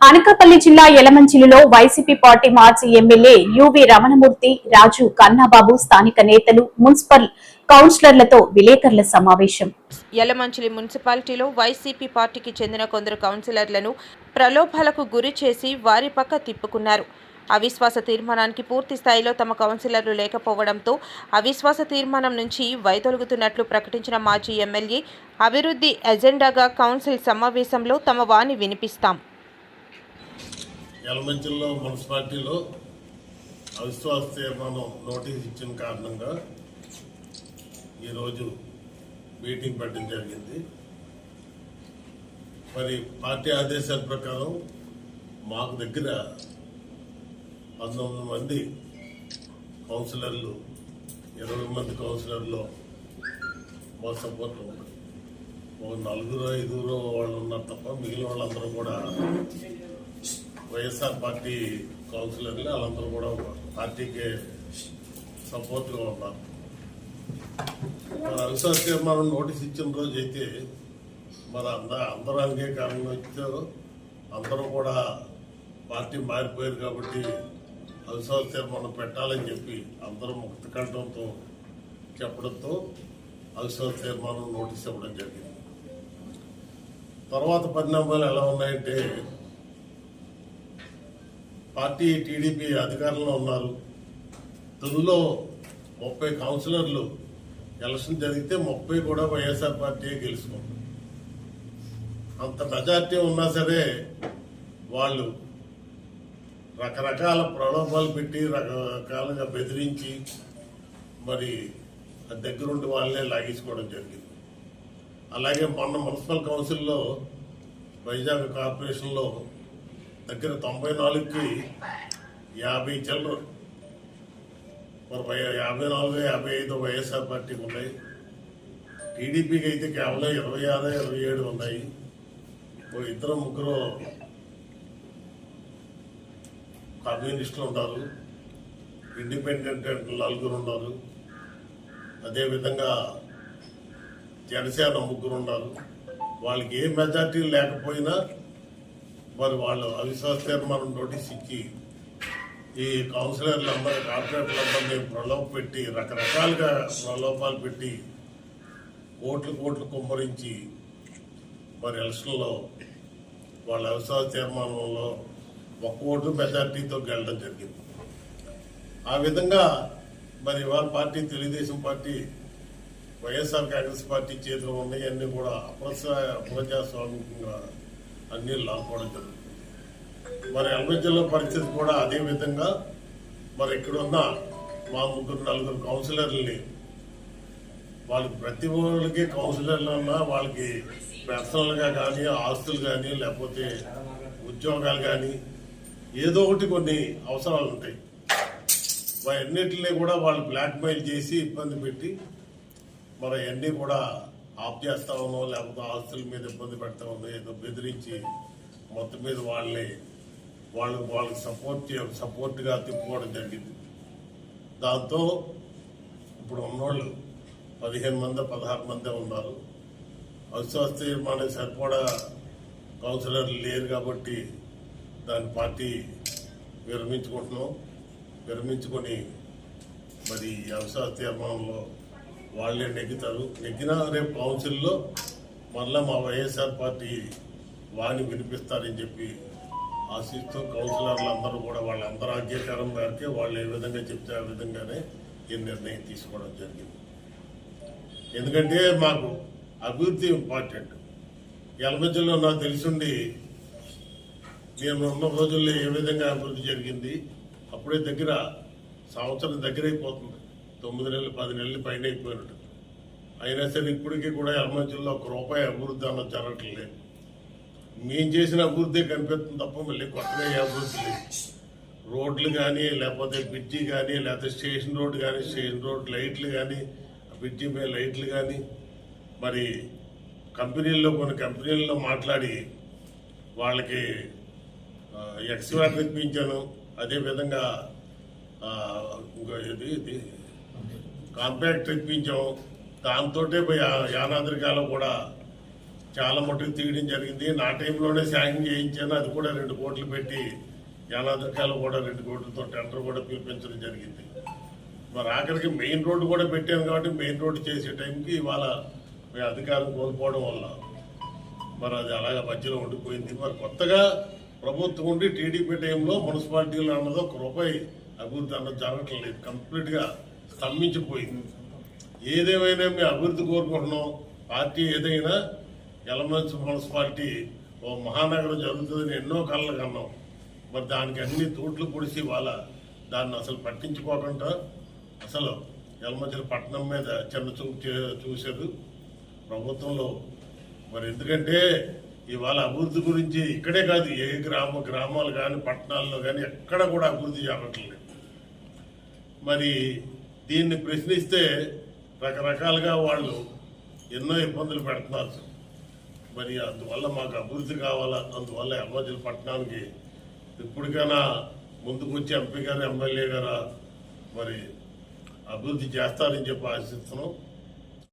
అనకాపల్లి జిల్లా యలమంచిలిలో YCP party మాజీ MLA U V Ramanamurthy Raju Kannababu స్థానిక నేతలు మున్సిపల్ కౌన్సిలర్లతో విలేకరుల సమావేశం. యలమంచిలి మున్సిపాలిటీలో వైసీపీ పార్టీకి చెందిన కొందరు కౌన్సిలర్లను ప్రలోభాలకు గురి చేసి వారి పక్క తిప్పుకున్నారు. అవిశ్వాస తీర్మానానికి పూర్తి స్థాయిలో తమ కౌన్సిలర్లు లేకపోవడంతో అవిశ్వాస తీర్మానం నుంచి వైదొలుగుతున్నట్లు ప్రకటించిన మాజీ ఎమ్మెల్యే అభివృద్ధి ఎజెండాగా కౌన్సిల్ సమావేశంలో తమ వాణి వినిపిస్తాం. యలమంచిల్లో మున్సిపాలిటీలో అవిశ్వాస తీర్మానం నోటీస్ ఇచ్చిన కారణంగా ఈరోజు మీటింగ్ పెట్టడం జరిగింది. మరి పార్టీ ఆదేశాల ప్రకారం మాకు దగ్గర పంతొమ్మిది మంది కౌన్సిలర్లు ఇరవై మంది కౌన్సిలర్లు మా సపోర్ట్ ఒక నలుగురు ఐదుగురు వాళ్ళు ఉన్నారు తప్ప మిగిలిన వాళ్ళందరూ కూడా వైఎస్ఆర్ పార్టీ కౌన్సిలర్లు వాళ్ళందరూ కూడా పార్టీకి సపోర్ట్గా ఉన్నారు. మరి అవిశ్వాస తీర్మానం నోటీస్ ఇచ్చిన రోజు అయితే మరి అంద అందరూ అంగీకారంలో ఇచ్చారు. అందరూ కూడా పార్టీ మారిపోయారు కాబట్టి అవిశ్వాస తీర్మానం పెట్టాలని చెప్పి అందరూ ముక్త కంఠంతో చెప్పడంతో అవిశ్వాస తీర్మానం నోటీస్ ఇవ్వడం జరిగింది. తర్వాత పరిణామాలు ఎలా ఉన్నాయంటే పార్టీ టీడీపీ అధికారంలో ఉన్నారు. తొలిలో ముప్పై కౌన్సిలర్లు ఎలక్షన్ జరిగితే ముప్పై కూడా వైఎస్ఆర్ పార్టీ గెలుచుకుంది అంత మెజార్టీ ఉన్నా సరే వాళ్ళు రకరకాల ప్రలోభాలు పెట్టి రకరకాలుగా బెదిరించి మరి దగ్గరుండి వాళ్ళనే లాగేసుకోవడం జరిగింది. అలాగే మొన్న మున్సిపల్ కౌన్సిల్లో వైజాగ్ కార్పొరేషన్లో దగ్గర తొంభై నాలుగుకి యాభై చిల్లర మరి యాభై నాలుగు యాభై ఐదు వైఎస్ఆర్ పార్టీకి ఉన్నాయి. టీడీపీకి అయితే కేవలం ఇరవై ఆరు ఇరవై ఏడు ఉన్నాయి. ఓ ఇద్దరు ముగ్గురు కమ్యూనిస్టులు ఉన్నారు. ఇండిపెండెంట్ నలుగురు ఉన్నారు. అదేవిధంగా జనసేన ముగ్గురు ఉన్నారు. వాళ్ళకి ఏ మెజార్టీ లేకపోయినా మరి వాళ్ళు అవిశ్వాస తీర్మానం నోటీస్ ఇచ్చి ఈ కౌన్సిలర్లు అందరూ కార్పొరేటర్లందరినీ ప్రలోభ పెట్టి రకరకాలుగా ప్రలోభాలు పెట్టి ఓట్లు కోట్లు కుమ్మరించి మరి ఎలక్షన్లో వాళ్ళ అవిశ్వాస తీర్మానంలో ఒక్క ఓటు మెజార్టీతో గెలడం జరిగింది. ఆ విధంగా మరి ఇవాళ party Telugu Desam party YSR Congress party చేతిలో ఉన్నాయి అన్ని కూడా అప్రజ అప్రజాస్వామికంగా అన్ని లాక్కోవడం జరుగుతుంది. మరి అల్మజ్జలో పరిస్థితి కూడా అదే విధంగా మరి ఇక్కడున్న మా ముగ్గురు నలుగురు కౌన్సిలర్లని వాళ్ళకి ప్రతి ఒక్కరికి కౌన్సిలర్లు ఉన్నా వాళ్ళకి పర్సనల్గా కానీ ఆస్తులు కానీ లేకపోతే ఉద్యోగాలు కానీ ఏదో ఒకటి కొన్ని అవసరాలు ఉంటాయి. అన్నిటిని కూడా వాళ్ళు బ్లాక్మెయిల్ చేసి ఇబ్బంది పెట్టి మరి అన్నీ కూడా ఆప్ చేస్తా ఉన్నాం లేకపోతే ఆస్తుల మీద ఇబ్బంది పెడతా ఉన్నాం ఏదో బెదిరించి మొత్తం మీద వాళ్ళని వాళ్ళు వాళ్ళకి సపోర్ట్ చే సపోర్ట్గా తిప్పుకోవడం జరిగింది. దాంతో ఇప్పుడు ఉన్నోళ్ళు పదిహేను మంది పదహారు మంది ఉన్నారు. అవిశ్వాస తీర్మానం సరిపడా కౌన్సిలర్లు లేరు కాబట్టి దాని పార్టీ విరమించుకుంటున్నాం. విరమించుకొని మరి అవిశ్వాస తీర్మానంలో వాళ్ళే నెగ్గుతారు. నెగ్గినా రేపు కౌన్సిల్లో మళ్ళీ మా వైఎస్ఆర్ పార్టీ వాణి వినిపిస్తారని చెప్పి ఆశిస్తూ కౌన్సిలర్లు అందరూ కూడా వాళ్ళందరూ అంగీకారం మేరకే వాళ్ళు ఏ విధంగా చెప్తే ఆ విధంగానే ఈ నిర్ణయం తీసుకోవడం జరిగింది. ఎందుకంటే మాకు అభివృద్ధి ఇంపార్టెంట్. ఎలమజ్జలో నాకు తెలిసిండి నేను ఉన్న రోజుల్లో ఏ విధంగా అభివృద్ధి జరిగింది అప్పుడే దగ్గర సంవత్సరం దగ్గరైపోతుంది. తొమ్మిది నెలలు పది నెలలు పైన అయిపోయినట్టు. అయినా సరే ఇప్పటికీ కూడా ఎలమంచిలో ఒక రూపాయి అభివృద్ధి అన్న జరగట్లేదు. మేము చేసిన అభివృద్ధి కనిపిస్తుంది తప్ప మళ్ళీ కొత్తగా ఏ అభివృద్ధి లేదు. రోడ్లు కానీ లేకపోతే బ్రిడ్జి కానీ లేకపోతే స్టేషన్ రోడ్ కానీ స్టేషన్ రోడ్ లైట్లు కానీ బ్రిడ్జి మీద లైట్లు కానీ మరి కంపెనీల్లో కొన్ని కంపెనీల్లో మాట్లాడి వాళ్ళకి ఎక్స్వేర్ తెప్పించాను అదేవిధంగా ఇంకా ఇంకో ఇది ఇది కాంపాక్ట్ తెప్పించాం దాంతో యానాద్రికాలో కూడా చాలా మటుకు తీయడం జరిగింది. నా టైంలోనే శాంక్షన్ చేయించాను. అది కూడా రెండు కోట్లు పెట్టి యానాద్రికాలు కూడా రెండు కోట్లతో టెండర్ కూడా పిలిపించడం జరిగింది. మరి ఆఖరికి మెయిన్ రోడ్డు కూడా పెట్టాను కాబట్టి మెయిన్ రోడ్డు చేసే టైంకి ఇవాళ మీ అధికారం కోల్పోవడం వల్ల మరి అది అలాగే మధ్యలో ఉండిపోయింది. మరి కొత్తగా ప్రభుత్వం ఉండి టీడీపీ టైంలో మున్సిపాలిటీలో అన్నది ఒక రూపాయి అభివృద్ధి అన్నది జరగట్లేదు. కంప్లీట్గా స్తంభించిపోయింది. ఏదేమైనా మేము అభివృద్ధి కోరుకుంటున్నాం. పార్టీ ఏదైనా ఎలమెంట్స్ మున్సిపాలిటీ ఓ మహానగరం జరుగుతుందని ఎన్నో కళ్ళ కన్నాం. మరి దానికి అన్ని తోట్లు పొడిచి వాళ్ళ దాన్ని అసలు పట్టించుకోకుండా అసలు ఎలమంచిల పట్టణం మీద చిన్న చూపు చూశారు. ప్రభుత్వంలో మరి ఎందుకంటే ఇవాళ అభివృద్ధి గురించి ఇక్కడే కాదు ఏ గ్రామ గ్రామాలు కానీ పట్టణాల్లో కానీ ఎక్కడ కూడా అభివృద్ధి జరగట్లేదు. మరి దీన్ని ప్రశ్నిస్తే రకరకాలుగా వాళ్ళు ఎన్నో ఇబ్బందులు పెడుతున్నారు మరి అందువల్ల మాకు అభివృద్ధి కావాలా? అందువల్ల ఎర్మజల పట్టణానికి ఇప్పటికైనా ముందుకు వచ్చి ఎంపీ గారు ఎమ్మెల్యే గారు మరి అభివృద్ధి చేస్తారని చెప్పి ఆశిస్తున్నాం.